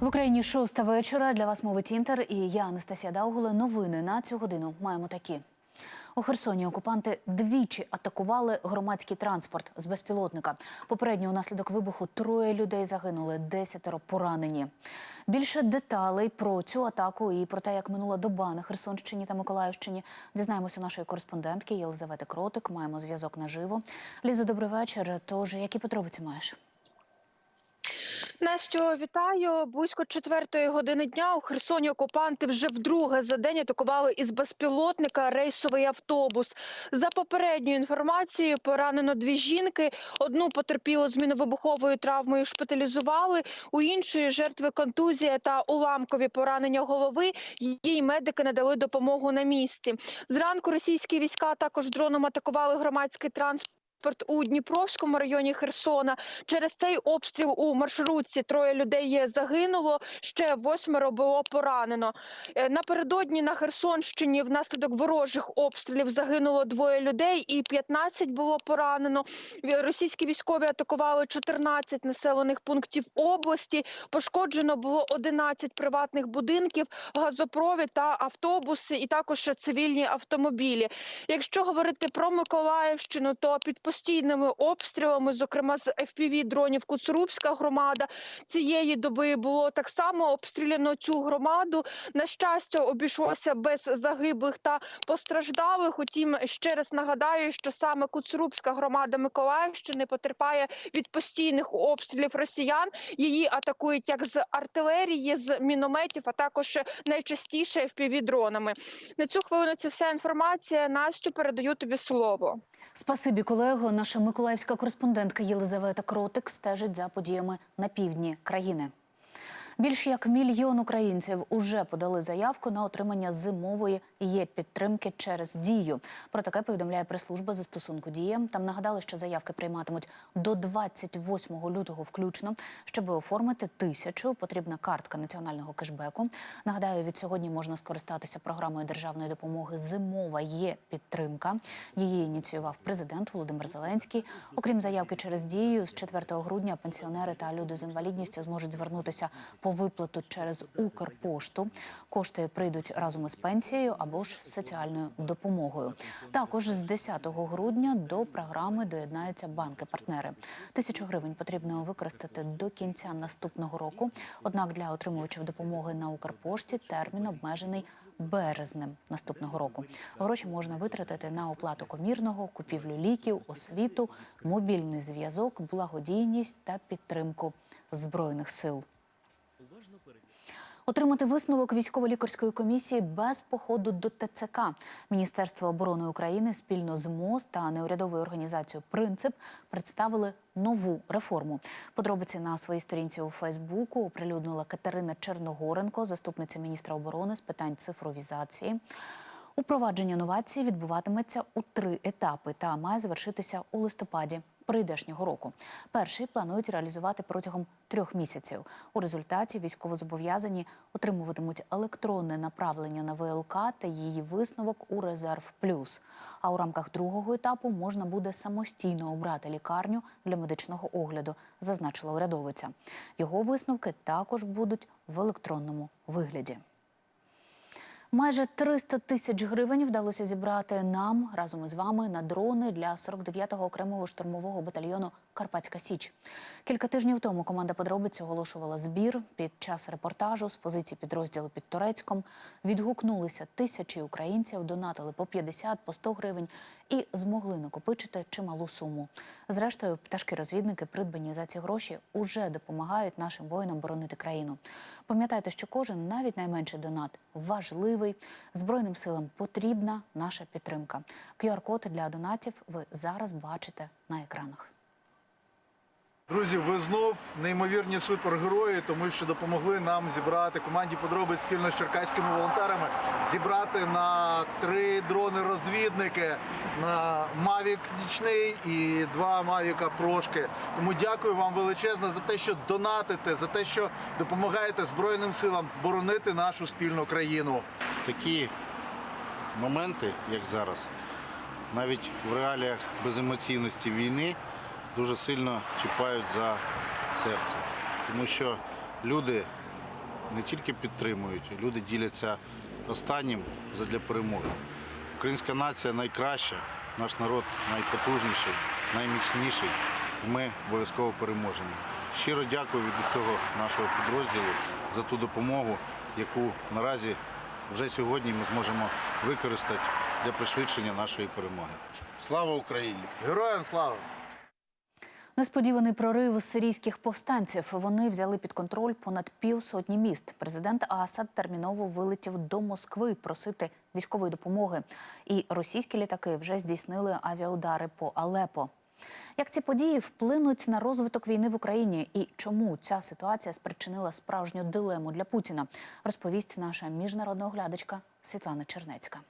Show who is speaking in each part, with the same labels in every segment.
Speaker 1: В Україні шоста вечора. Для вас мовить Інтер і я, Анастасія Даугуле. Новини на цю годину маємо такі. У Херсоні окупанти двічі атакували громадський транспорт з безпілотника. Попередньо унаслідок вибуху троє людей загинули, десятеро поранені. Більше деталей про цю атаку і про те, як минула доба на Херсонщині та Миколаївщині, дізнаємося у нашої кореспондентки Єлизавети Кротик. Маємо зв'язок наживо. Лізо, добрий вечір. Тож які подробиці маєш?
Speaker 2: Настю, вітаю. Близько четвертої години дня у Херсоні окупанти вже вдруге за день атакували із безпілотника рейсовий автобус. За попередньою інформацією, поранено дві жінки. Одну потерпілу з міновибуховою травмою шпиталізували. У іншої жертви контузія та уламкові поранення голови. Їй медики надали допомогу на місці. Зранку російські війська також дроном атакували громадський транспорт. У Дніпровському районі Херсона через цей обстріл у маршрутці троє людей загинуло. Ще восьмеро було поранено. Е, Напередодні на Херсонщині внаслідок ворожих обстрілів загинуло двоє людей, і 15 було поранено. Російські військові атакували 14 населених пунктів області. Пошкоджено було 11 приватних будинків, газопровід та автобуси, і також цивільні автомобілі. Якщо говорити про Миколаївщину, то під постійними обстрілами, зокрема з FPV дронів Куцурубська громада, цієї доби було так само обстріляно цю громаду. На щастя, обійшлося без загиблих та постраждалих. Утім, ще раз нагадаю, що саме Куцурубська громада Миколаївщини потерпає від постійних обстрілів росіян. Її атакують як з артилерії, з мінометів, а також найчастіше FPV дронами. На цю хвилину це вся інформація. Настю передаю тобі слово.
Speaker 1: Спасибі, колего. Наша миколаївська кореспондентка Єлизавета Кротик стежить за подіями на півдні країни. Більш як мільйон українців уже подали заявку на отримання зимової є підтримки через дію. Про таке повідомляє прес-служба застосунку дія. Там нагадали, що заявки прийматимуть до 28 лютого включно. Щоб оформити тисячу, потрібна картка національного кешбеку. Нагадаю, від сьогодні можна скористатися програмою державної допомоги Зимова є підтримка. Її ініціював президент Володимир Зеленський. Окрім заявки через дію, з 4 грудня пенсіонери та люди з інвалідністю зможуть звернутися по виплату через Укрпошту. Кошти прийдуть разом із пенсією або ж соціальною допомогою. Також з 10 грудня до програми доєднаються банки-партнери. Тисячу гривень потрібно використати до кінця наступного року. Однак для отримувачів допомоги на Укрпошті термін обмежений березнем наступного року. Гроші можна витратити на оплату комірного, купівлю ліків, освіту, мобільний зв'язок, благодійність та підтримку збройних сил. Отримати висновок військово-лікарської комісії без походу до ТЦК. Міністерство оборони України спільно з МОЗ та неурядовою організацією Принцип представили нову реформу. Подробиці на своїй сторінці у Фейсбуку оприлюднила Катерина Черногоренко, заступниця міністра оборони з питань цифровізації. Упровадження новацій відбуватиметься у три етапи та має завершитися у листопаді прийдешнього року. Перший планують реалізувати протягом трьох місяців. У результаті військовозобов'язані отримуватимуть електронне направлення на ВЛК та її висновок у резерв плюс. А у рамках другого етапу можна буде самостійно обрати лікарню для медичного огляду, зазначила урядовиця. Його висновки також будуть в електронному вигляді. Майже 300 тисяч гривень вдалося зібрати нам разом із вами на дрони для 49-го окремого штурмового батальйону Карпатська Січ. Кілька тижнів тому команда подробиць оголошувала збір під час репортажу з позиції підрозділу під Турецьком. Відгукнулися тисячі українців, донатили по 50, по 100 гривень і змогли накопичити чималу суму. Зрештою, пташки-розвідники, придбані за ці гроші, уже допомагають нашим воїнам боронити країну. Пам'ятайте, що кожен, навіть найменший донат, важливий. Збройним силам потрібна наша підтримка. QR-код для донатів ви зараз бачите на екранах.
Speaker 3: Друзі, ви знов неймовірні супергерої, тому що допомогли нам зібрати команді подробиць спільно з черкаськими волонтерами. Зібрати на три дрони-розвідники на Mavic нічний і два Mavic прошки. Тому дякую вам величезно за те, що донатите, за те, що допомагаєте Збройним силам боронити нашу спільну країну.
Speaker 4: Такі моменти, як зараз, навіть в реаліях беземоційності війни дуже сильно чіпають за серце. Тому що люди не тільки підтримують, люди діляться останнім задля перемоги. Українська нація найкраща, наш народ найпотужніший, найміцніший. І ми обов'язково переможемо. Щиро дякую від усього нашого підрозділу за ту допомогу, яку наразі вже сьогодні ми зможемо використати для пришвидшення нашої перемоги. Слава Україні!
Speaker 3: Героям слава!
Speaker 1: Несподіваний прорив сирійських повстанців. Вони взяли під контроль понад півсотні міст. Президент Асад терміново вилетів до Москви просити військової допомоги. І російські літаки вже здійснили авіаудари по Алепо. Як ці події вплинуть на розвиток війни в Україні і чому ця ситуація спричинила справжню дилему для Путіна, розповість наша міжнародна оглядачка Світлана Чернецька.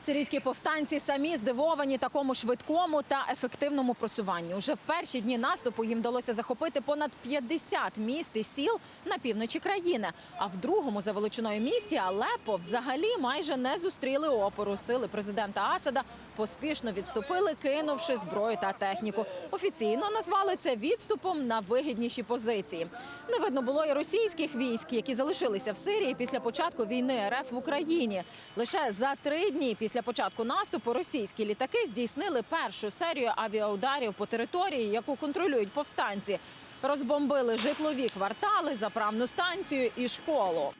Speaker 5: Сирійські повстанці самі здивовані такому швидкому та ефективному просуванню. Уже в перші дні наступу їм вдалося захопити понад 50 міст і сіл на півночі країни. А в другому за величиною місті Алепо взагалі майже не зустріли опору. Сили президента Асада поспішно відступили, кинувши зброю та техніку. Офіційно назвали це відступом на вигідніші позиції. Не видно було і російських військ, які залишилися в Сирії після початку війни РФ в Україні. Лише за три дні після початку наступу російські літаки здійснили першу серію авіаударів по території, яку контролюють повстанці. Розбомбили житлові квартали, заправну станцію і школу.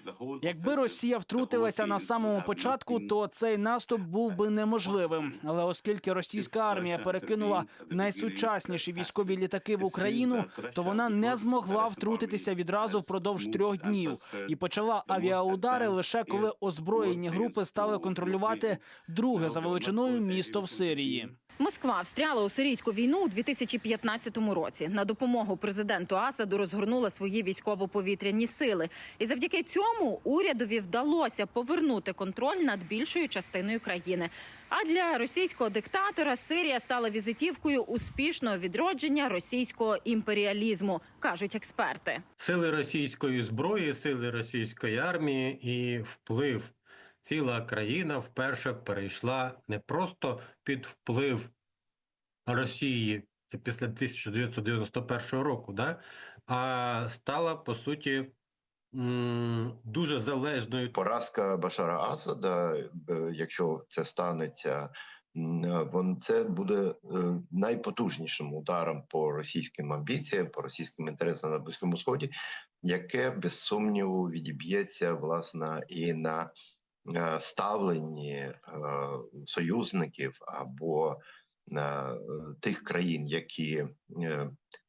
Speaker 6: Якби Росія втрутилася на самому початку, то цей наступ був би неможливим. Але оскільки російська армія перекинула найсучасніші військові літаки в Україну, то вона не змогла втрутитися відразу впродовж трьох днів і почала авіаудари лише коли озброєні групи стали контролювати друге за величиною місто в Сирії.
Speaker 5: Москва встряла у сирійську війну у 2015 році. На допомогу президенту Асаду розгорнула свої військово-повітряні сили, і завдяки цьому урядові вдалося повернути контроль над більшою частиною країни. А для російського диктатора Сирія стала візитівкою успішного відродження російського імперіалізму, кажуть експерти.
Speaker 7: сили російської зброї, сили російської армії і вплив. Ціла країна вперше перейшла не просто під вплив Росії, це після 1991 року, да? а стала по суті дуже залежною
Speaker 8: поразка Башара Асада, е, якщо це станеться, вон це буде е, найпотужнішим ударом по російським амбіціям, по російським інтересам на Близькому Сході, яке без сумніву відіб'ється власне і на ставленні е, союзників або е, тих країн, які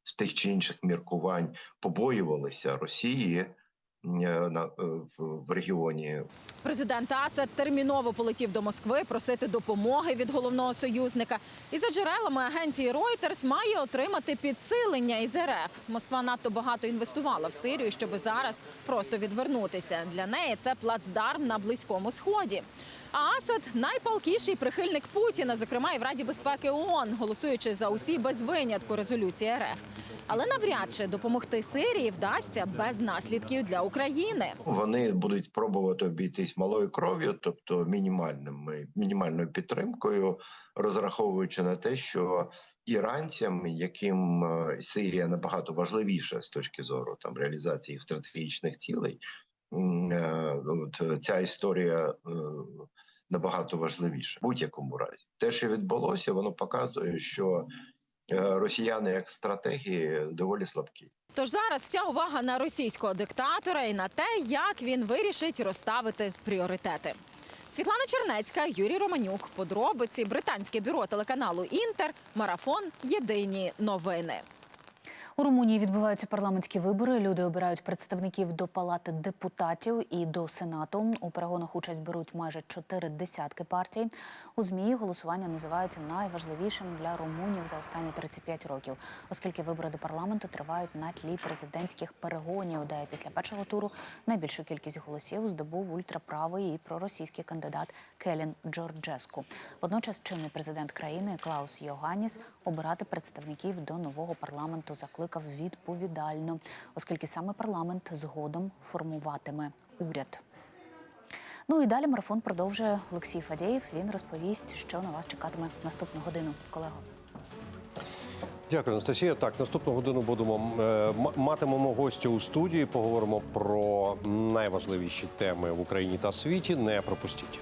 Speaker 8: з тих чи інших міркувань побоювалися Росії в, в регіоні
Speaker 5: Президент Асад терміново полетів до Москви просити допомоги від головного союзника. І за джерелами агенції Reuters має отримати підсилення із РФ. Москва надто багато інвестувала в Сирію, щоб зараз просто відвернутися. Для неї це плацдарм на близькому сході. Асад найпалкіший прихильник Путіна, зокрема і в Раді безпеки ООН, голосуючи за усі без винятку резолюції РФ. Але навряд чи допомогти Сирії вдасться без наслідків для України.
Speaker 8: Вони будуть пробувати обійтись малою кров'ю, тобто мінімальним мінімальною підтримкою, розраховуючи на те, що іранцям, яким е, Сирія набагато важливіша з точки зору там реалізації стратегічних цілей, ця історія. е, Набагато важливіше в будь-якому разі, те, що відбулося, воно показує, що е, росіяни як стратегії доволі слабкі.
Speaker 5: Тож зараз вся увага на російського диктатора і на те, як він вирішить розставити пріоритети. Світлана Чернецька, Юрій Романюк. Подробиці британське бюро телеканалу Інтер. Марафон. Єдині новини.
Speaker 1: У Румунії відбуваються парламентські вибори. Люди обирають представників до палати депутатів і до сенату. У перегонах участь беруть майже чотири десятки партій. У змі голосування називають найважливішим для румунів за останні 35 років, оскільки вибори до парламенту тривають на тлі президентських перегонів, де після першого туру найбільшу кількість голосів здобув ультраправий і проросійський кандидат Келін Джорджеску. Водночас чинний президент країни Клаус Йоганніс обирати представників до нового парламенту закликав відповідально, оскільки саме парламент згодом формуватиме уряд. Ну і далі марафон продовжує Олексій Фадєєв. Він розповість, що на вас чекатиме наступну годину. Колего.
Speaker 9: Дякую, Анастасія. Так, наступну годину будемо е, матимемо гостя у студії. Поговоримо про найважливіші теми в Україні та світі. Не пропустіть.